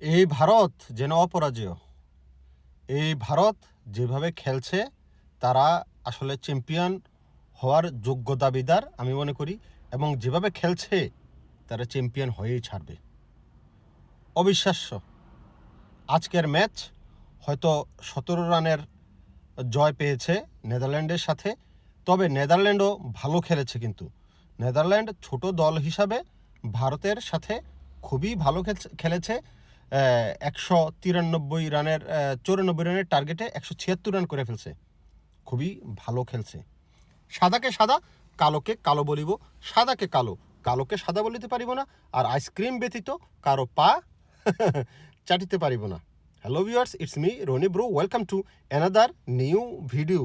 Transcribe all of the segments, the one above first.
এই ভারত যেন অপরাজেয়। এই ভারত যেভাবে খেলছে, তারা আসলে চ্যাম্পিয়ন হওয়ার যোগ্য দাবিদার আমি মনে করি এবং যেভাবে খেলছে, তারা চ্যাম্পিয়ন হয়েই ছাড়বে। অবিশ্বাস্য। আজকের ম্যাচ হয়তো সতেরো রানের জয় পেয়েছে নেদারল্যান্ডের সাথে, তবে নেদারল্যান্ডও ভালো খেলেছে কিন্তু। নেদারল্যান্ড ছোট দল হিসাবে ভারতের সাথে খুবই ভালো খেলছে- খেলেছে। একশো তিরানব্বই রানের চৌরানব্বই রানের টার্গেটে একশো ছিয়াত্তর রান করে ফেলছে। খুবই ভালো খেলছে। সাদাকে সাদা, কালোকে কালো বলিব। সাদাকে কালো, কালোকে সাদা বলিতে পারিব না। আর আইসক্রিম ব্যতীত কারও পা চাটিতে পারিব না। Hello viewers it's me Roni bro welcome to another new video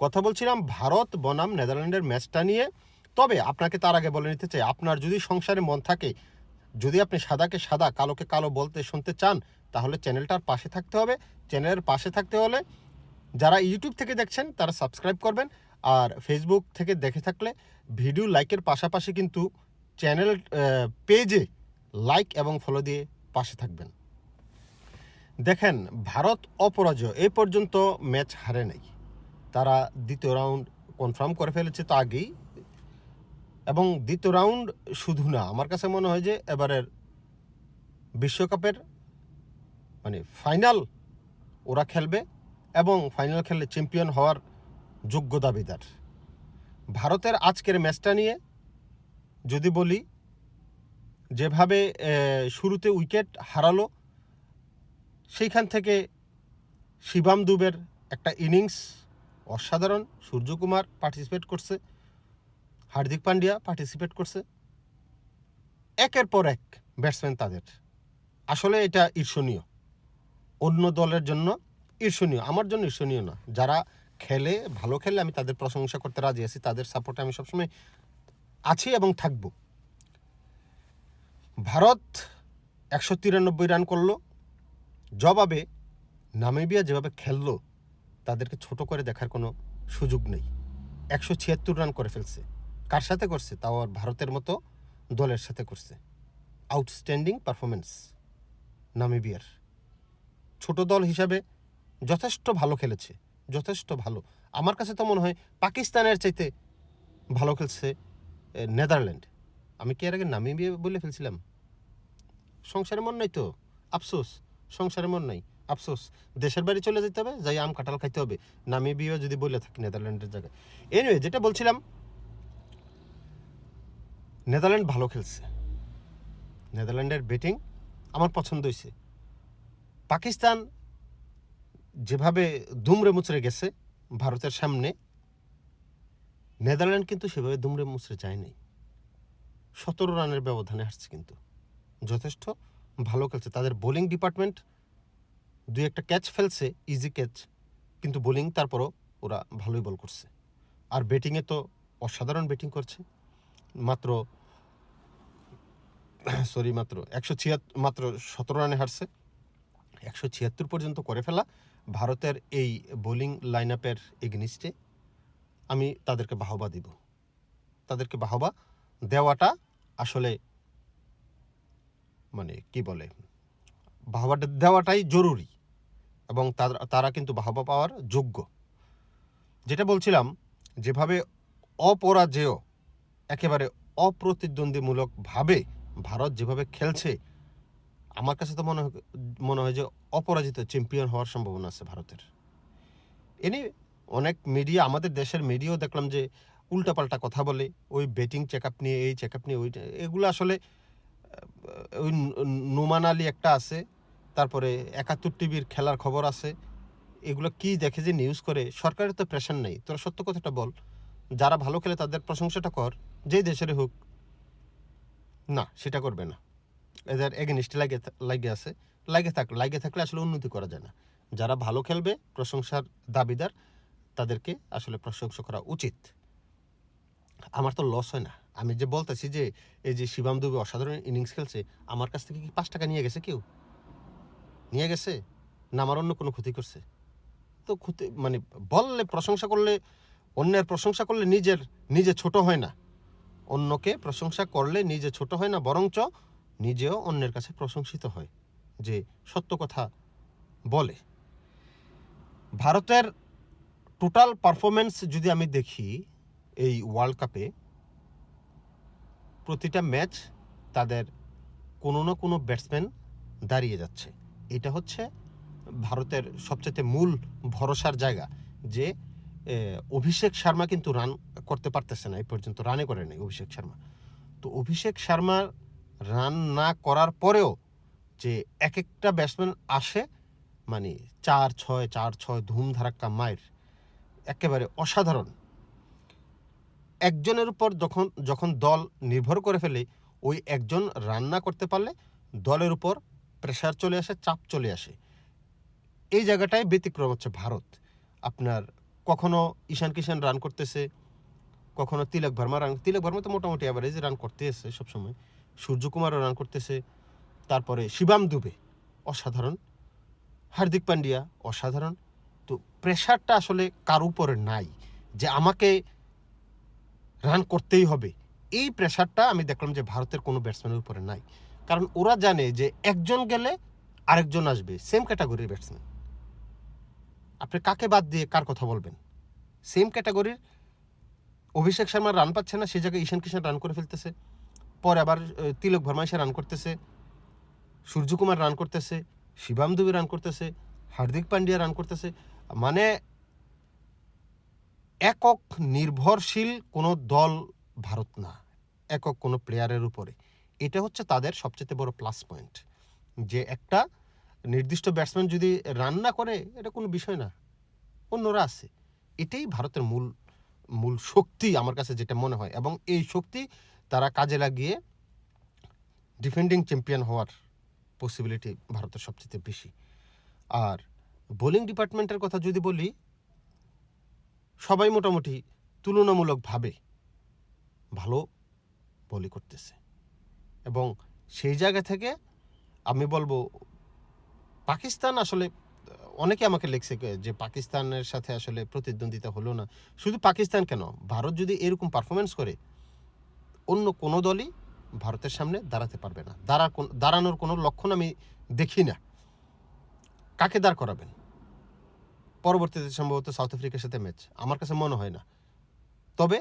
কথা বলছিলাম ভারত, বনাম, নেদারল্যান্ডের ম্যাচটা নিয়ে। তবে আপনাকে তার আগে বলে নিতে চাই, আপনার যদি সংসারে মন থাকে যদি আপনি সাদাকে সাদা, কালোকে কালো বলতে শুনতে চান, তাহলে চ্যানেলটার পাশে থাকতে হবে। চ্যানেলের পাশে থাকতে হলে যারা ইউটিউব থেকে দেখছেন, তারা সাবস্ক্রাইব করবেন। আর ফেসবুক থেকে দেখে থাকলে ভিডিও লাইকের পাশাপাশি কিন্তু চ্যানেল পেজে লাইক এবং ফলো দিয়ে পাশে থাকবেন। দেখেন, ভারত অপরাজয় এই পর্যন্ত ম্যাচ হারে নাই। তারা দ্বিতীয় রাউন্ড কনফার্ম করে ফেলেছে তো আগেই। এবং দ্বিতীয় রাউন্ড শুধু না, আমার কাছে মনে হয় যে এবারের বিশ্বকাপের মানে ফাইনাল ওরা খেলবে এবং ফাইনাল খেললে চ্যাম্পিয়ন হওয়ার যোগ্য দাবিদার। ভারতের আজকের ম্যাচটা নিয়ে যদি বলি, যেভাবে শুরুতে উইকেট হারালো, সেইখান থেকে শিবাম দুবের একটা ইনিংস অসাধারণ। সূর্যকুমার পার্টিসিপেট করছে। হার্দিক পান্ডিয়া পার্টিসিপেট করছে। একের পর এক ব্যাটসম্যান তাদের। আসলে এটা ঈর্ষণীয়। অন্য দলের জন্য ঈর্ষণীয়। আমার জন্য ঈর্ষণীয় না। যারা খেলে, ভালো খেলে আমি তাদের প্রশংসা করতে রাজি আছি। তাদের সাপোর্টে আমি সবসময় আছি এবং থাকব। ভারত একশো তিরানব্বই রান করল। জবাবে নামিবিয়া যেভাবে খেললো, তাদেরকে ছোট করে দেখার কোনো সুযোগ নেই। একশো ছিয়াত্তর রান করে ফেলছে। কার সাথে করছে? তাও আর ভারতের মতো দলের সাথে করছে। আউটস্ট্যান্ডিং পারফরমেন্স নামিবিয়ার ছোট দল হিসাবে যথেষ্ট ভালো খেলেছে, যথেষ্ট ভালো। আমার কাছে তো মনে হয় পাকিস্তানের চাইতে ভালো খেলছে নেদারল্যান্ড। আমি কি এর আগে নামিবিয়া বলে ফেলছিলাম? সংসারে মন নাই তো। আফসোস সংসারে মন নাই। আফসোস। দেশের বাড়ি চলে যেতে হবে, যাই আম কাঁঠাল খাইতে হবে। নামিবিয়া যদি বলে থাকি নেদারল্যান্ডের জায়গায়। এনিওয়ে যেটা বলছিলাম নেদারল্যান্ড ভালো খেলছে। নেদারল্যান্ডের ব্যাটিং আমার পছন্দ হয়েছে। পাকিস্তান যেভাবে দুমড়ে মুচড়ে গেছে ভারতের সামনে, নেদারল্যান্ড কিন্তু সেভাবে দুমড়ে মুচড়ে যায়নি সতেরো রানের ব্যবধানে আসছে কিন্তু। যথেষ্ট ভালো খেলছে। তাদের বোলিং ডিপার্টমেন্ট দুই একটা ক্যাচ ফেলছে ইজি ক্যাচ কিন্তু বোলিং তারপরও ওরা ভালোই বল করছে। আর ব্যাটিংয়ে তো অসাধারণ ব্যাটিং করছে। মাত্র সরি মাত্র একশো ছিয়াত্তর, মাত্র সতেরো রানে হারছে। একশো ছিয়াত্তর পর্যন্ত করে ফেলা ভারতের এই বোলিং লাইন আপের এগনিস্টে। আমি তাদেরকে বাহবা দিব। তাদেরকে বাহবা দেওয়াটা আসলে মানে কি বলে? বাহবাটা দেওয়াটাই জরুরি এবং তার- তারা কিন্তু বাহবা পাওয়ার যোগ্য। যেটা বলছিলাম, যেভাবে অপরাজেয় একেবারে অপ্রতিদ্বন্দ্বীমূলকভাবে ভারত যেভাবে খেলছে, আমার কাছে তো মনে মনে হয় যে অপরাজিত চ্যাম্পিয়ন হওয়ার সম্ভাবনা আছে ভারতের। এনে, অনেক মিডিয়া আমাদের দেশের মিডিয়াও দেখলাম যে উল্টাপাল্টা কথা বলে, ওই বেটিং চেক আপ নিয়ে, এই চেক আপ নিয়ে ওই এগুলো আসলে ওই নোমান আলী একটা আছে, তারপরে একাত্তর টিভির খেলার খবর আছে, এগুলো কি দেখে যে নিউজ করে, সরকারের তো প্রেশার নেই। তোরা সত্য কথাটা বল, যারা ভালো খেলে তাদের প্রশংসাটা কর। যেই দেশের হোক, না, সেটা করবে না। এদের এগেনিস্টে লাগে লাগে আছে। লাগে থাক, লাগে থাকলে আসলে উন্নতি করা যায় না। যারা ভালো খেলবে, প্রশংসার দাবিদার, তাদেরকে আসলে প্রশংসা করা উচিত। আমার তো লস হয় না। আমি যে বলতেছি যে, এই যে শিবাম দুবে অসাধারণ ইনিংস খেলছে, আমার কাছ থেকে কি পাঁচ টাকা নিয়ে গেছে কেউ? নিয়ে গেছে? না, আমার অন্য কোনো ক্ষতি করছে? তো ক্ষতি মানে বললে প্রশংসা করলে, অন্যের প্রশংসা করলে নিজের, নিজে ছোট হয় না। অন্যকে প্রশংসা করলে নিজে ছোট হয় না, বরঞ্চ নিজেও অন্যের কাছে প্রশংসিত হয়, যে সত্য কথা বলে। ভারতের টোটাল পারফরমেন্স যদি আমি দেখি এই ওয়ার্ল্ড কাপে প্রতিটা ম্যাচ তাদের কোনো না কোনো ব্যাটসম্যান দাঁড়িয়ে যাচ্ছে। এটা হচ্ছে ভারতের সবচেয়ে মূল ভরসার জায়গা, যে অভিষেক শর্মা কিন্তু রান করতে পারতেছে না, এই পর্যন্ত রানে করে নাই অভিষেক শর্মা। তো অভিষেক শর্মার রান না করার পরেও যে এক একটা ব্যাটসম্যান আসে মানে চার ছয় চার ছয় ধুম ধারাক্কা মায়ের একেবারে অসাধারণ। একজনের উপর যখন যখন দল নির্ভর করে ফেলে, ওই একজন রান না করতে পারলে দলের উপর প্রেশার চলে আসে, চাপ চলে আসে। এই জায়গাটায় ব্যতিক্রম হচ্ছে ভারত। আপনার কখনো ঈশান কিষান রান করতেছে কখনো তিলক ভার্মা রান, তিলক ভার্মা তো মোটামুটি অ্যাভারেজ রান করতে এসে সবসময়। সূর্যকুমারও রান করতেছে। তারপরে শিবাম দুবে, অসাধারণ। হার্দিক পান্ডিয়া, অসাধারণ। তো প্রেশারটা আসলে কার উপরে নাই, যে আমাকে রান করতেই হবে। এই প্রেশারটা আমি দেখলাম যে ভারতের কোনো ব্যাটসম্যানের উপরে নাই। কারণ ওরা জানে যে একজন গেলে আরেকজন আসবে সেম ক্যাটাগরির ব্যাটসম্যান আপনি কাকে বাদ দিয়ে কার কথা বলবেন? সেম ক্যাটাগরির অভিষেক শর্মা রান পাচ্ছে না সেই জায়গায় ঈশান কিষান রান করে ফেলতেছে। পরে আবার তিলক ভার্মা এসে রান করতেছে। সূর্যকুমার রান করতেছে, শিবাম দুবে রান করতেছে, হার্দিক পান্ডিয়া রান করতেছে। মানে একক নির্ভরশীল কোনো দল ভারত না, একক কোনো প্লেয়ারের উপরে। এটা হচ্ছে তাদের সবচেয়ে বড় প্লাস পয়েন্ট যে একটা নির্দিষ্ট ব্যাটসম্যান যদি রান না করে, এটা কোনো বিষয় না, অন্যরা আছে। এটাই ভারতের মূল মূল শক্তি আমার কাছে যেটা মনে হয় এবং এই শক্তি তারা কাজে লাগিয়ে ডিফেন্ডিং চ্যাম্পিয়ন হওয়ার পসিবিলিটি ভারতের সবচেয়ে বেশি। আর বোলিং ডিপার্টমেন্টের কথা যদি বলি, সবাই মোটামুটি তুলনামূলকভাবে ভালো বলি করতেছে। এবং সেই জায়গা থেকে আমি বলব, পাকিস্তান আসলে অনেকে আমাকে লিখছে যে পাকিস্তানের সাথে আসলে প্রতিদ্বন্দ্বিতা হলো না। শুধু পাকিস্তান কেন? ভারত যদি এরকম পারফরমেন্স করে, অন্য কোনো দলই ভারতের সামনে দাঁড়াতে পারবে না। দাঁড়া দাঁড়ানোর কোনো লক্ষণ আমি দেখি না। কাকে দাঁড় করাবেন? পরবর্তীতে সম্ভবত সাউথ আফ্রিকার সাথে ম্যাচ আমার কাছে মনে হয় না। তবে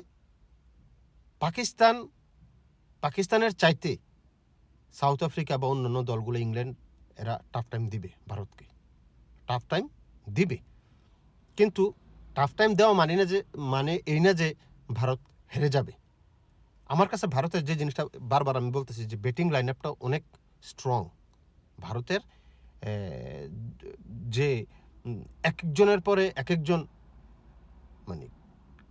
পাকিস্তান, পাকিস্তানের চাইতে সাউথ আফ্রিকা বা অন্যান্য দলগুলো ইংল্যান্ড এরা টাফ টাইম দিবে ভারতকে। টাফ টাইম দিবে। কিন্তু টাফ টাইম দেওয়া মানে না যে মানে এই না যে ভারত হেরে যাবে। আমার কাছে ভারতের যে জিনিসটা বারবার আমি বলতেছি যে ব্যাটিং লাইন আপটা অনেক স্ট্রং ভারতের যে এক একজনের পরে এক একজন মানে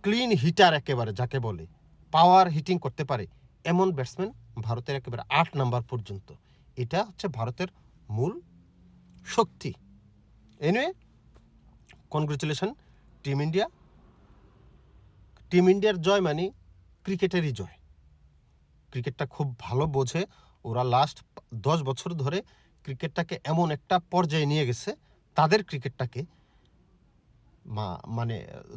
ক্লিন হিটার একেবারে যাকে বলে পাওয়ার হিটিং করতে পারে, এমন ব্যাটসম্যান ভারতের একেবারে আট নাম্বার পর্যন্ত। এটা হচ্ছে ভারতের মূল শক্তি। Anyway congratulation team India team ইন্ডিয়ার জয় মানে ক্রিকেটেরই জয়। ক্রিকেটটা খুব ভালো বোঝে। ওরা লাস্ট দশ বছর ধরে ক্রিকেটটাকে এমন একটা পর্যায়ে নিয়ে গেছে, তাদের ক্রিকেটটাকে মানে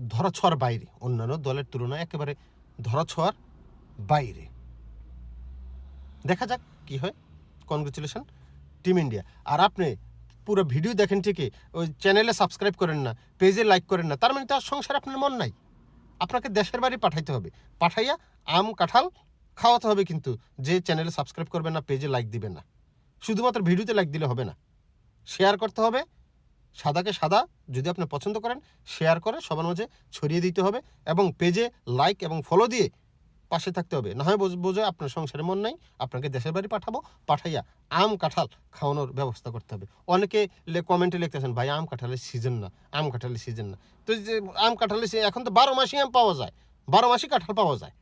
ধরাছোঁয়ার বাইরে, অন্যান্য দলের তুলনায় একেবারে ধরাছোঁয়ার বাইরে। দেখা যাক কি হয়। কনগ্রেচুলেশন টিম ইন্ডিয়া আর আপনি পুরো ভিডিও দেখেন ঠিকই। ওই চ্যানেলে সাবস্ক্রাইব করেন না পেজে লাইক করেন না, তার মানে তার সংসারে আপনার মন নাই। আপনাকে দেশের বাড়ি পাঠাইতে হবে। পাঠাইয়া আম, কাঁঠাল খাওয়াতে হবে কিন্তু, যে চ্যানেলে সাবস্ক্রাইব করবে না পেজে লাইক দিবে না। শুধুমাত্র ভিডিওতে লাইক দিলে হবে না। শেয়ার করতে হবে, সাদাকে সাদা, যদি আপনি পছন্দ করেন শেয়ার করে, সবার মাঝে ছড়িয়ে দিতে হবে এবং পেজে লাইক এবং ফলো দিয়ে পাশে থাকতে হবে। না হয় বোঝ- আপনার সংসারে মন নাই, আপনাকে দেশের বাড়ি পাঠাবো, পাঠাইয়া আম, কাঁঠাল খাওয়ানোর ব্যবস্থা করতে হবে। অনেকে কমেন্টে লিখতেছেন, ভাই, আম, কাঁঠালের সিজন না, আম, কাঁঠালের সিজন না। তো যে আম, কাঁঠালের এখন তো বারো মাসই আম পাওয়া যায়। বারো মাসই কাঁঠাল পাওয়া যায়।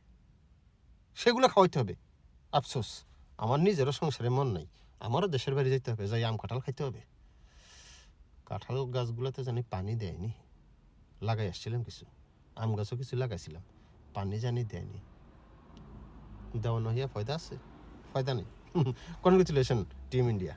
সেগুলো খাওয়াইতে হবে। আফসোস, আমার নিজেরও সংসারে মন নাই, আমারও দেশের বাড়ি যেতে হবে, যাই আম, কাঁঠাল খাইতে হবে। কাঁঠাল গাছগুলোতে জানি পানি দেয়নি। লাগাই আসছিলাম কিছু, আম গাছও কিছু লাগাইছিলাম, পানি জানি দেয়নি। দেওয়া হইয়া ফয়দা আছে। ফয়দা নেই। Congratulation team India.